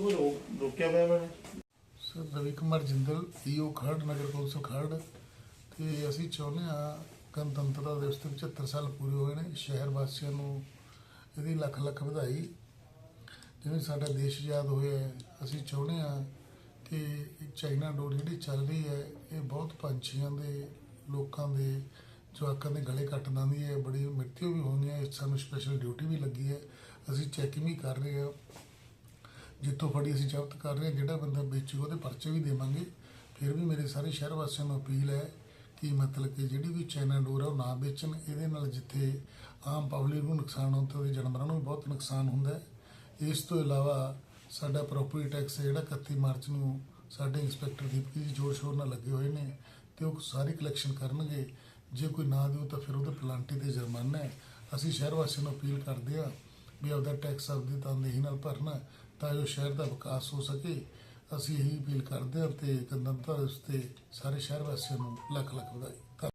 ਤੋਂ ਰੋ- ਰੋਕਿਆ ਹੋਇਆ ਉਹਨਾਂ ਨੇ? ਸਰ ਰਵੀ ਕੁਮਾਰ ਜਿੰਦਲ ਈਓ ਖਰੜ ਨਗਰ ਕੌਂਸਲ ਖਰੜ। ਤੇ ਅਸੀਂ ਚਾਹੁੰਦੇ ਹਾਂ ਗਣਤੰਤਰਤਾ ਦਿਵਸ ਤੇ 75 ਸਾਲ ਪੂਰੇ ਹੋਏ ਨੇ। ਸ਼ਹਿਰ ਵਾਸੀਆਂ ਨੂੰ ਇਹਦੀ ਲੱਖ ਲੱਖ ਵਧਾਈ। ਜਿਵੇਂ ਸਾਡਾ ਦੇਸ਼ ਆਜ਼ਾਦ ਹੋਇਆ ਹੈ, ਅਸੀਂ ਚਾਹੁੰਦੇ ਹਾਂ ਕਿ ਇਹ ਚਾਈਨਾ ਡੋਰ ਜਿਹੜੀ ਚੱਲ ਰਹੀ ਹੈ ਇਹ ਬਹੁਤ ਪੰਛੀਆਂ ਦੇ ਲੋਕਾਂ ਦੇ ਜਵਾਕਾਂ ਦੇ ਗਲੇ ਕੱਟ ਦਿੰਦੀ ਹੈ। ਬੜੀ ਮ੍ਰਿਤੂ ਵੀ ਹੁੰਦੀਆਂ ਹੈ ਸਾਨੂੰ ਸਪੈਸ਼ਲ ਡਿਊਟੀ ਵੀ ਲੱਗੀ ਹੈ। ਅਸੀਂ ਚੈਕਿੰਗ ਵੀ ਕਰ ਰਹੇ ਹਾਂ। ਜਿੱਥੋਂ ਫੜੀ ਅਸੀਂ ਜ਼ਬਤ ਕਰ ਰਹੇ ਹਾਂ, ਜਿਹੜਾ ਬੰਦਾ ਵੇਚੂ ਉਹਦੇ ਪਰਚੇ ਵੀ ਦੇਵਾਂਗੇ। ਫਿਰ ਵੀ ਮੇਰੇ ਸਾਰੇ ਸ਼ਹਿਰ ਵਾਸੀਆਂ ਨੂੰ ਅਪੀਲ ਹੈ ਕਿ ਮਤਲਬ ਕਿ ਜਿਹੜੀ ਵੀ ਚਾਈਨਾ ਡੋਰ ਹੈ ਉਹ ਨਾ ਵੇਚਣ। ਇਹਦੇ ਨਾਲ ਜਿੱਥੇ ਆਮ ਪਬਲਿਕ ਨੂੰ ਨੁਕਸਾਨ ਹੁੰਦਾ ਉਹਦੇ ਜਾਨਵਰਾਂ ਨੂੰ ਵੀ ਬਹੁਤ ਨੁਕਸਾਨ ਹੁੰਦਾ ਹੈ। ਇਸ ਤੋਂ ਇਲਾਵਾ ਸਾਡਾ ਪ੍ਰੋਪਰਟੀ ਟੈਕਸ ਜਿਹੜਾ 31 ਮਾਰਚ ਨੂੰ ਸਾਡੇ ਇੰਸਪੈਕਟਰ ਦੀਪਕੀ ਜੀ ਜੋਰ ਸ਼ੋਰ ਨਾਲ ਲੱਗੇ ਹੋਏ ਨੇ ਤੇ ਉਹ ਸਾਰੀ ਕਲੈਕਸ਼ਨ ਕਰਨਗੇ। ਜੇ ਕੋਈ ਨਾ ਦਿਓ ਤਾਂ ਫਿਰ ਉਹਦੇ ਪਲਾਂਟੀ ਤੇ ਜੁਰਮਾਨਾ ਹੈ। ਅਸੀਂ ਸ਼ਹਿਰ ਵਾਸੀਆਂ ਨੂੰ ਅਪੀਲ ਕਰਦੇ ਹਾਂ ਵੀ ਆਪਦਾ ਟੈਕਸ ਆਪਦੀ ਤਨਦੇਹੀ ਨਾਲ ਭਰਨਾ। ਤਾਂ ਜੋ ਸ਼ਹਿਰ ਦਾ ਵਿਕਾਸ ਹੋ ਸਕੇ, ਅਸੀਂ ਇਹੀ ਅਪੀਲ ਕਰਦੇ ਹਾਂ ਤੇ ਗਣਤੰਤਰ ਦਿਵਸ ਤੇ ਸਾਰੇ ਸ਼ਹਿਰ ਵਾਸੀਆਂ ਨੂੰ ਲੱਖ ਲੱਖ ਵਧਾਈ। ਧੰਨਵਾਦ